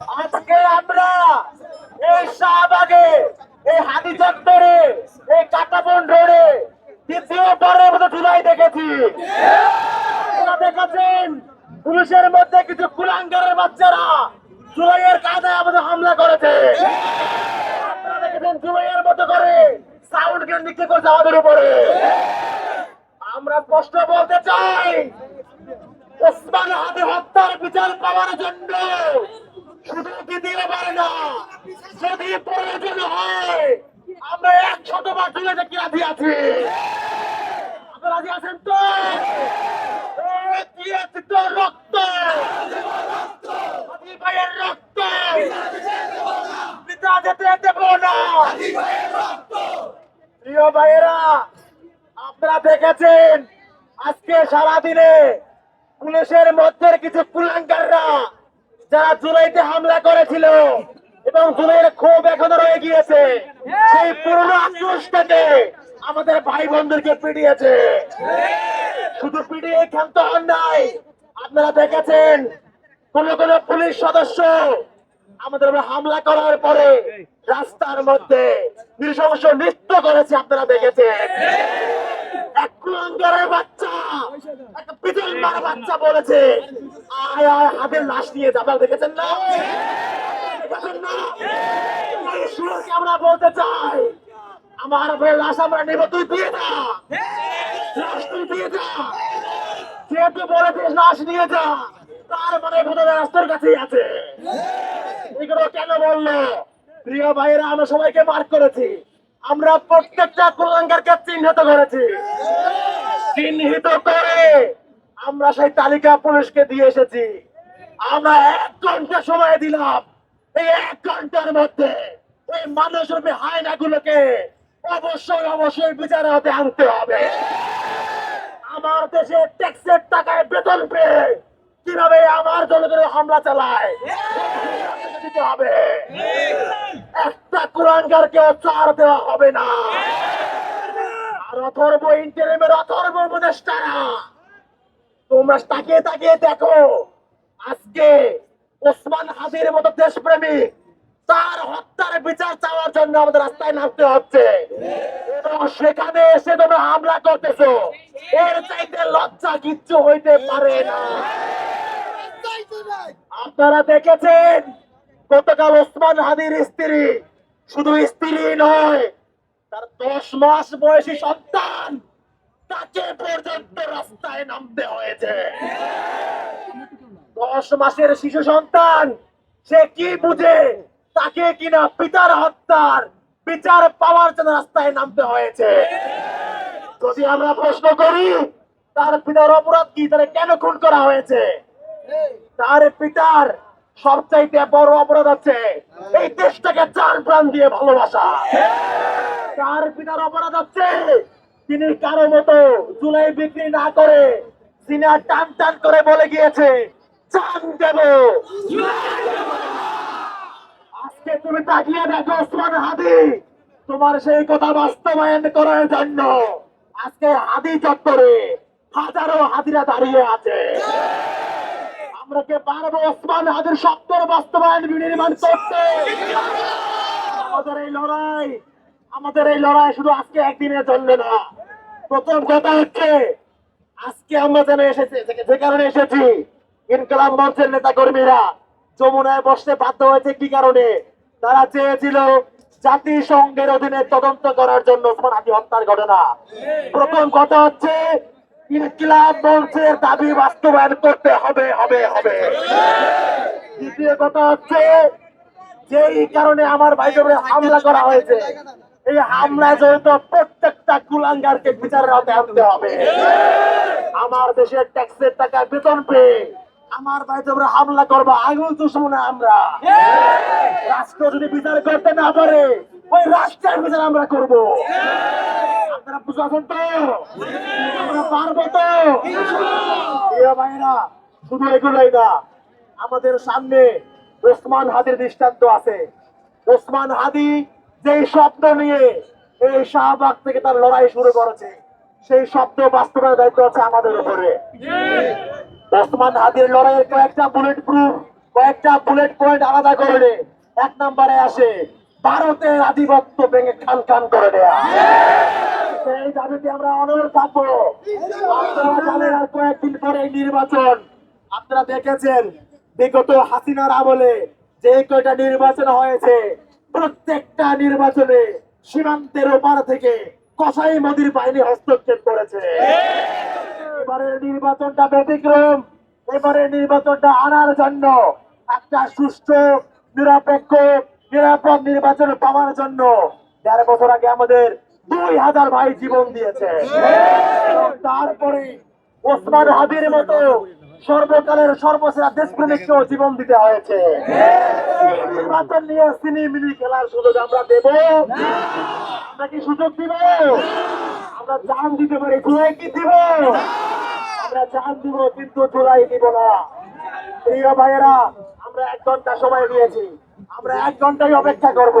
আজকে আমরা এই শাহবাগে, এই হাতি চত্বরে, এই কাটাবন রোডে দ্বিতীয়বারের মতো জুলাই দেখেছি। দেখেছেন পুলিশের মধ্যে কিছু কুলাঙ্গারের বাচ্চারা জুলাইয়ের কাঁধে আমাদের হামলা করেছে। আপনারা দেখেছেন, জুলাইয়ের মতো করে সাউন্ড গেম নিক্ষেপ করেছে আমাদের উপরে। আমরা স্পষ্ট বলতে চাই, ওসমান হাতে হত্যার বিচার পাওয়ার জন্য শুধু কি দিতে পারে না। যদি প্রয়োজন হয়। আমরা এক শতবার তুলে দেখি রাজি আছি। রাজি আছেন তো? এই তো রক্ত? ভাইয়ের রক্ত। পিতা যেতে দেব না। প্রিয় ভাইয়েরা, আপনারা দেখেছেন, আজকে সারাদিনে পুলিশের মধ্যে কিছু কুলাঙ্কাররা যারা জুলাইতে হামলা করেছিল এবং জুলাইয়ের ক্ষোভ এখনও রয়ে গিয়েছে, সেই পুরনো আক্রোশটাকে আমাদের ভাই বোনদেরকে পিটিয়েছে। শুধু পিটিয়ে ক্ষান্ত হন নাই, আপনারা দেখেছেন, কোন কোন পুলিশ সদস্য আমাদের হামলা করার পরে রাস্তার মধ্যে নৃশংস নৃত্য করেছে, আপনারা দেখেছেন। বাচ্চা একটা পিতল মারা বাচ্চা বলেছে আয় আয়, হাতের লাশ নিয়ে দেখেছেন না? আমরা বলতে চাই, আমার ভাই লাশ আমরা নেব, তুই দিয়ে যা। লাশ তুই দিয়ে যা। যেহেতু বলেছিস লাশ নিয়ে যা, তার মানে ঘটনা রাস্তার কাছেই আছে। এগুলো কেন বলল? প্রিয় ভাইয়েরা, আমরা সবাইকে মার্ক করেছি। আমরা প্রত্যেকটা কুলাঙ্গারকে চিহ্নিত করেছি। চিহ্নিত করে আমরা সেই তালিকা পুলিশকে দিয়ে এসেছি। আমরা এক ঘণ্টা সময় দিলাম। এই এক ঘণ্টার মধ্যে ওই মানুষরূপী হায়নাগুলোকে অবশ্যই অবশ্যই বিচারে হতে আনতে হবে। আমার দেশে ট্যাক্সের টাকায় বেতন পেয়ে কীভাবে আমার জনগণের হামলা চালায়? হবে। একটা কুরানগারকে ছাড় দেওয়া হবে না। আর অথর্ব ইন্টারিমের অথর্ব উপদেষ্টারা তোমরা তাকিয়ে তাকিয়ে দেখো, আজকে ওসমান হাজির মতো দেশপ্রেমিক, তার হত্যার বিচার চাওয়ার জন্য আমাদের রাস্তায় নামতে হচ্ছে। সেখানে এসে তোমরা হামলা করতেছো। এর চাইতে লজ্জা কিচ্ছু হইতে পারে না। আপনারা দেখেছেন, গতকাল ওসমান হাদির স্ত্রী শুধু স্ত্রী নয়, তার দশ মাস বয়সী সন্তান তাকে পর্যন্ত রাস্তায় নামতে হয়েছে। দশ মাসের শিশু সন্তান, সে কি বুঝে? তাকে কিনা পিতার হত্যার বিচার পাওয়ার জন্য রাস্তায় নামতে হয়েছে। যদি আমরা প্রশ্ন করি, তার পিতার অপরাধ কি তাহলে কেন খুন করা হয়েছে? তার পিতার সবচাইতে বড় অপরাধ আছে এই দেশটাকে চার প্রাণ দিয়ে ভালোবাসা। তার পিতার অপরাধ হচ্ছে তিনি কারও মতো জুলাই বিক্রি না করে সিনা টান টান করে বলে গিয়েছে চান দেব। আজকে তুমি তাকিয়ে দেখো ওসমান হাদি। তোমার সেই কথা বাস্তবায়ন করার জন্য আজকে হাদি চত্বরে হাজারো হাদিরা দাঁড়িয়ে আছে। আমরা কে পারব ওসমান হাদির সত্তর বাস্তবায়ন বিনির্মাণ করতে? আমাদের এই লড়াই, আমাদের এই লড়াই শুধু আজকে একদিনের জন্য না। প্রথম কথা হচ্ছে, আজকে আমরা যেন এসেছি, যে- কারণে এসেছি, ইনকলাব মঞ্চের নেতা কর্মীরা যমুনায় বসতে বাধ্য হয়েছে কি কারণে? তারা চেয়েছিল জাতিসংঘের অধীনে তদন্ত করার জন্য হত্যার ঘটনা। প্রথম কথা হচ্ছে, ইনকিলাব মঞ্চের দাবি বাস্তবায়ন করতে হবে হবে হবে। দ্বিতীয় কথা হচ্ছে, যেই কারণে আমার উপরে হামলা করা হয়েছে এই প্রত্যেকটা কুলাঙ্গারকে বিচারের আওতায় আনতে হবে। আমার দেশের ট্যাক্সের টাকা বেতন পেয়ে আমার ভাইদের উপরে হামলা করব, আঙুল দুশ্মনে আমরা। রাষ্ট্র যদি বিচার করতে না পারে, ওই রাষ্ট্রের বিচার আমরা করব। আপনারা বুঝে আছেন তো? আমরা পারব তো? ভাইরা শুধু এগুলোই না, আমাদের সামনে ওসমান হাদির দৃষ্টান্ত আছে। ওসমান হাদি যেই স্বপ্ন নিয়ে এই শাহবাগ থেকে তার লড়াই শুরু করেছে, সেই স্বপ্ন বাস্তবায়নের দায়িত্ব আছে আমাদের উপরে। ওসমান হাদির লড়াইয়ের কয়েকটা বুলেট প্রুফ কয়েকটা বুলেট পয়েন্ট আলাদা করে এক নম্বরে আসে, ভারতের আধিপত্য ভেঙে খান খান করে দেয়া। সেই দাবিতে আমরা অনর থাকব আর কয়েকদিন পরে নির্বাচন, আপনারা দেখেছেন, বিগত হাসিনার আমলে যে কয়টা নির্বাচন হয়েছে প্রত্যেকটা নির্বাচনে সীমান্তের ওপার থেকে কসাই মোদির বাহিনী হস্তক্ষেপ করেছে। এবারের নির্বাচনটা ব্যতিক্রম, এবারের নির্বাচনটা আনার জন্য একটা সুষ্ঠু, নিরপেক্ষ, নিরাপদ নির্বাচন পাওয়ার জন্য দেড় বছর আগে আমাদের দুই হাজার ভাই জীবন দিয়েছে। তারপরে ওসমান হাবির মতো সর্বকালের সর্বসেরা দেশপ্রেমিককেও জীবন দিতে হয়েছে। নির্বাচন নিয়ে সিনি মিনি খেলার সুযোগ আমরা দেব। আমরা কি সুযোগ দিব? আমরা জান দিতে পারি জুলাই কি দিব? আমরা জান দিব, কিন্তু জুলাই দিব না। প্রিয় ভাইয়েরা, আমরা এক ঘণ্টা সময় দিয়েছি আমরা এক ঘন্টাই অপেক্ষা করব।